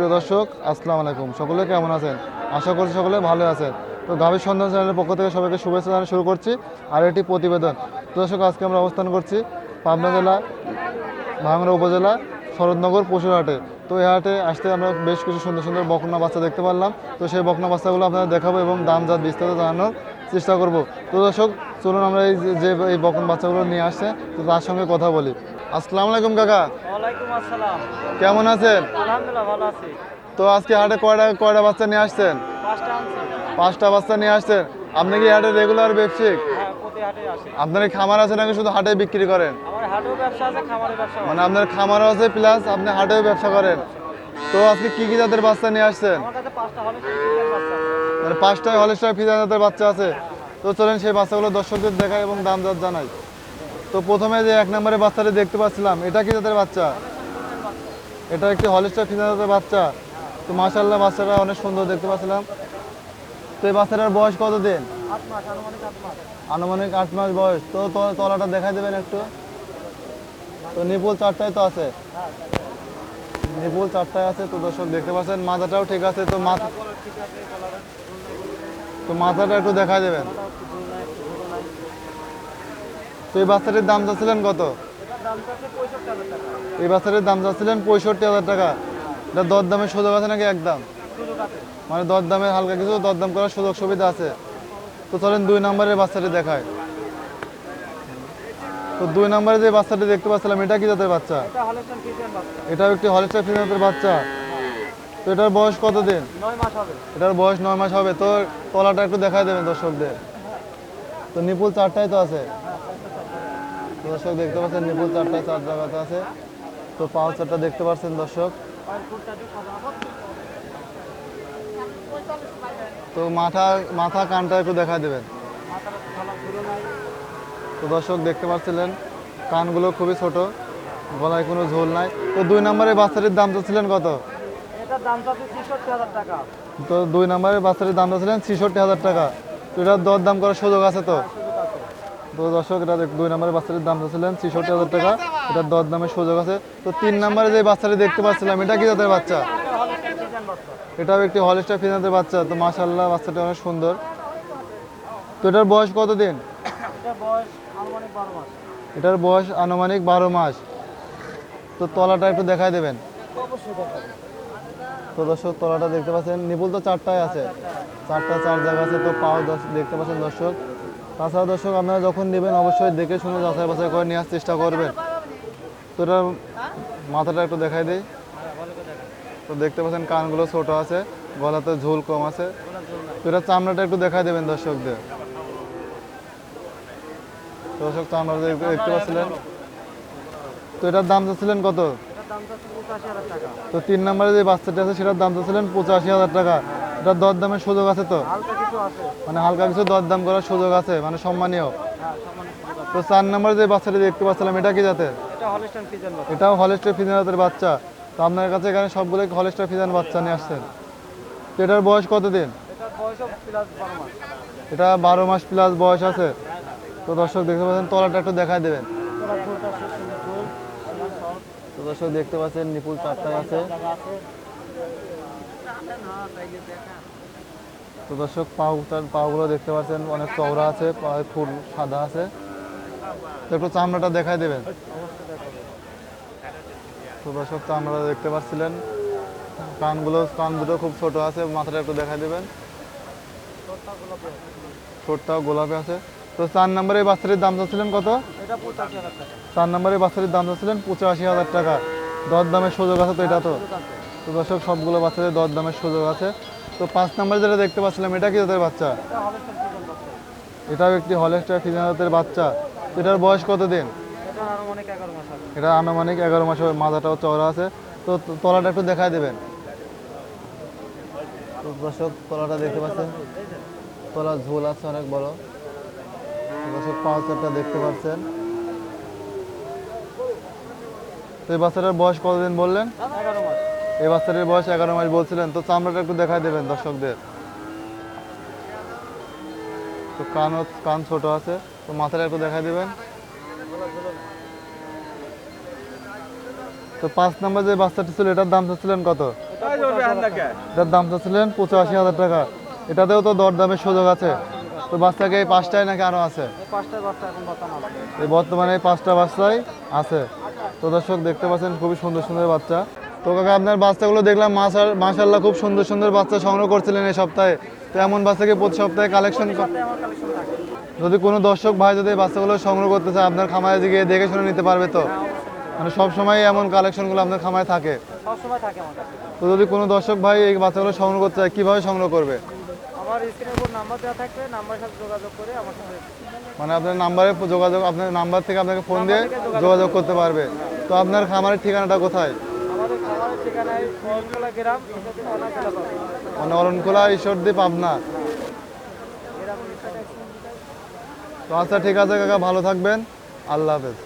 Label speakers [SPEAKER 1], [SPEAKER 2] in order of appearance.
[SPEAKER 1] প্রিয় দর্শক, আসসালামু আলাইকুম। সকলে কেমন আছেন? আশা করছি সকলে ভালো আছেন। তো গাভীর সন্ধান চ্যানেলের পক্ষ থেকে সবাইকে শুভেচ্ছা জানিয়ে শুরু করছি। আর একটি প্রতিবেদন। তো দর্শক, আজকে আমরা অবস্থান করছি পাবনা জেলা, ভাঙড়া উপজেলা, শরৎনগর পশুরহাটে তো এই হাটে আসতে আমরা বেশ কিছু সুন্দর সুন্দর বকনা বাচ্চা দেখতে পারলাম। তো সেই বকনা বাচ্চাগুলো আপনাদের দেখাবো এবং দাম জাত বিস্তারিত জানানোর চেষ্টা করব। তো দর্শক, চলুন আমরা এই যে এই বকনা বাচ্চাগুলো নিয়ে আসছে, তো তার সঙ্গে কথা বলি। আসসালামু আলাইকুম কাকা।
[SPEAKER 2] ওয়ালাইকুম আসসালাম।
[SPEAKER 1] কেমন আছেন?
[SPEAKER 2] আলহামদুলিল্লাহ ভালো আছি।
[SPEAKER 1] তো আজকে হাটে কয়টা কয়টা বাচ্চা নিয়ে আসছেন?
[SPEAKER 2] পাঁচটা
[SPEAKER 1] পাঁচটা বাচ্চা নিয়ে আসছেন। আপনি কি হাটে রেগুলার ব্যবসায়িক?
[SPEAKER 2] হ্যাঁ
[SPEAKER 1] আপনার খামার আছে নাকি শুধু হাটে বিক্রি করেন? মানে আপনার খামারও আছে প্লাস আপনি হাটেও ব্যবসা করেন। তো আজকে কি কি জাতের বাচ্চা নিয়ে আসছেন? পাঁচটায় হলেস্টার ফিজা জাতের বাচ্চা আছে। তো চলেন সেই বাচ্চাগুলো দর্শকদের দেখাই এবং দাম জাত জানাই। তো প্রথমে যে এক নম্বরে বাচ্চাটা দেখতে পাচ্ছিলাম, এটা কি জাতের বাচ্চা? এটা একটি হলিস্টার ফিজা জাতের বাচ্চা। তো মাশাল্লাহ বাচ্চাটা অনেক সুন্দর দেখতে পাচ্ছিলাম। তো এই বাচ্চাটার বয়স কত দিন
[SPEAKER 2] আনুমানিক আট মাস
[SPEAKER 1] বয়স। তো, তলাটা দেখাই দেবেন একটু। তো নিপুল চারটায় তো আছে। নিপুল চারটায় আছে, তো দর্শক দেখতে পাচ্ছেন, মাথাটাও ঠিক আছে, তো মাথা তো মাথাটা একটু দেখাই দেবেন। তো এই বাচ্চাটির দাম যাচ্ছিলেন কত?
[SPEAKER 2] দাম
[SPEAKER 1] এই বাচ্চাটির দাম যাচ্ছিলেন পঁয়ষট্টি হাজার টাকা। এটা দর দামের সুযোগ আছে নাকি একদম? মানে দর দামে হালকা কিছু দরদাম করার সুযোগ সুবিধা আছে। তো চলেন দুই নম্বরের বাচ্চাটি দেখায় তো দুই নম্বরে যে বাচ্চাটি দেখতে পাচ্ছিলাম এটা কি জাতের বাচ্চা? এটাও একটি হলিস্টার ফিজাতের বাচ্চা। তো এটার বয়স কত দিন
[SPEAKER 2] নয় মাস হবে।
[SPEAKER 1] এটার বয়স নয় মাস হবে। তো তলাটা একটু দেখাই দেবেন দর্শকদের। তো নিপুল চারটায় তো আছে। দর্শক দেখতে পাচ্ছেন নিপুল চারটায় চার জায়গাতে আছে। তো পাওয়ার চারটা দেখতে পাচ্ছেন দর্শক। তো মাথা মাথা কানটা একটু দেখাই দেবেন। তো দর্শক দেখতে পাচ্ছিলেন কানগুলো খুবই ছোট গলায় কোনো ঝোল নাই। তো দুই নম্বরের বাচ্চাটির দাম চাচ্ছিলেন কত? তো দুই নম্বরের বাচ্চাটির দাম চাচ্ছিলেন ছেষট্টি হাজার টাকা। তো এটার দর দাম করার সুযোগ আছে তো? তো দর্শক এটা দুই নম্বরের বাচ্চাটির দাম চাচ্ছিলেন ছেষট্টি হাজার টাকা। এটার দর দামের সুযোগ আছে। তো তিন নম্বরে যে বাচ্চাটি দেখতে পাচ্ছিলাম এটা কি জাতের বাচ্চা? এটাও একটি হলিস্টার ফিনাতের বাচ্চা। তো মাশাল্লাহ বাচ্চাটি অনেক সুন্দর। তো এটার বয়স কত দিন
[SPEAKER 2] এটার বয়স আনুমানিক বারো মাস।
[SPEAKER 1] তো তলাটা একটু দেখাই দেবেন। তো দর্শক তলাটা দেখতে পাচ্ছেন নিপুল তো চারটায় আছে। চারটা চার জায়গা আছে তো পাও দেখতে পাচ্ছেন দর্শক। তাছাড়া দর্শক, আপনারা যখন নেবেন অবশ্যই দেখে শুনে যাচাই বাছাই করে নেওয়ার চেষ্টা করবেন। তো এটার মাথাটা একটু দেখাই দিই। তো দেখতে পাচ্ছেন, কানগুলো ছোট আছে, গলাতে ঝোল কম আছে। তো এটা চামড়াটা একটু দেখাই দেবেন দর্শকদের। দর্শক, চামড়াটা দেখতে পাচ্ছিলেন তো এটার দাম চাচ্ছিলেন কত? তো তিন নম্বরে যে বাচ্চাটি আছে, সেটার দাম চাচ্ছিলেন পঁচাশি হাজার টাকা। এটার দরদামের সুযোগ আছে তো? মানে হালকা কিছু দরদাম করার সুযোগ আছে মানে সম্মানীয়।
[SPEAKER 2] হ্যাঁ।
[SPEAKER 1] তো চার নম্বরে যে বাচ্চাটি দেখতে পাচ্ছিলাম এটা কি জাতের?
[SPEAKER 2] এটা বাচ্চা।
[SPEAKER 1] এটাও হলেস্টার ফিজান জাতের বাচ্চা। তো আপনার কাছে এখানে সবগুলো হলেস্টার ফিজান বাচ্চা নিয়ে আসছেন। তো এটার বয়স কত দিন
[SPEAKER 2] এটার বয়সও প্লাস বারো মাস।
[SPEAKER 1] এটা বারো মাস প্লাস বয়স আছে। তো দর্শক দেখতে পাচ্ছেন তলাটা একটু দেখাই দেবেন। তো দর্শক দেখতে পাচ্ছেন নিপুল
[SPEAKER 2] জায়গা আছে।
[SPEAKER 1] তো দর্শক, পাও পাগুলো দেখতে পাচ্ছেন, অনেক চওড়া আছে ফুল সাদা আছে। একটু চামড়াটা দেখাই দেবেন। তো দর্শক চামড়া দেখতে পাচ্ছিলেন। কানগুলো, কান দুটো খুব ছোট আছে, মাথাটা একটু দেখাই দেবেন।
[SPEAKER 2] তোরটা গোলাপি আছে।
[SPEAKER 1] ঠোঁটটাও গোলাপি আছে। তো চার নম্বরে এই বাচ্চাটির দাম চাচ্ছিলেন কত? চার নম্বরে বাচ্চাটির দাম চাচ্ছিলেন পঁচাশি হাজার টাকা। দর দামের সুযোগ আছে তো এটা তো। তো দর্শক সবগুলো বাচ্চাদের দর দামের সুযোগ আছে। তো পাঁচ নম্বরে যেটা দেখতে পাচ্ছিলাম এটা কি জাতের বাচ্চা? এটাও একটি হলেস্টার ফিজান জাতের বাচ্চা। এটার বয়স কত দিন
[SPEAKER 2] এটা আনুমানিক এগারো মাস
[SPEAKER 1] মাথাটাও চওড়া আছে। তো তলাটা একটু দেখাই দেবেন। তো দর্শক তলাটা দেখতে পাচ্ছেন? তলা ঝোল আছে অনেক বড়। দর্শক পাউচারটা দেখতে পাচ্ছেন। তো এই বাচ্চাটার বয়স কতদিন বললেন?
[SPEAKER 2] এগারো মাস।
[SPEAKER 1] এই বাচ্চাটার বয়স এগারো মাস বলছিলেন, তো চামড়াটা একটু দেখাই দেবেন দর্শকদের। তো কান কান ছোট আছে, তো মাথাটা একটু দেখাই দেবেন। তো পাঁচ নম্বর যে বাচ্চাটি ছিল, এটার দাম চাচ্ছিলেন কত? এটার দাম চাচ্ছিলেন পঁচাশি হাজার টাকা। এটাতেও তো দরদামের সুযোগ আছে। তো বাচ্চাকে এই পাঁচটায় নাকি আরও আছে?
[SPEAKER 2] এই
[SPEAKER 1] বর্তমানে এই পাঁচটা বাচ্চাই আছে। তো দর্শক দেখতে পাচ্ছেন, খুবই সুন্দর সুন্দর বাচ্চা। তো কাকা আপনার বাচ্চাগুলো দেখলাম মাসার মাসাল্লাহ খুব সুন্দর সুন্দর বাচ্চা সংগ্রহ করছিলেন এই সপ্তাহে। তো এমন বাচ্চাকে প্রতি সপ্তাহে কালেকশন যদি কোনো দর্শক ভাই যদি বাচ্চাগুলো সংগ্রহ করতে চায় আপনার খামারে গিয়ে দেখে শুনে নিতে পারবে তো? মানে সব সময় এমন কালেকশনগুলো আপনার খামারে থাকে।
[SPEAKER 2] সবসময়
[SPEAKER 1] তো যদি কোনো দর্শক ভাই এই বাচ্চাগুলো সংগ্রহ করতে চায় কীভাবে সংগ্রহ করবে?
[SPEAKER 2] আমার স্ক্রিনের উপর নাম্বার দেওয়া থাকবে নাম্বারের সাথে যোগাযোগ করে আমার সাথে
[SPEAKER 1] মানে আপনার নাম্বারে যোগাযোগ আপনার নাম্বার থেকে আপনাকে ফোন দিয়ে যোগাযোগ করতে পারবে। তো আপনার খামারের ঠিকানাটা কোথায়?
[SPEAKER 2] ঠিকানায় ফলকলা গ্রাম
[SPEAKER 1] মানে অরণকোলা, ঈশ্বরদী, পাবনা। তো আচ্ছা ঠিক আছে কাকা, ভালো থাকবেন। আল্লাহ হাফেজ।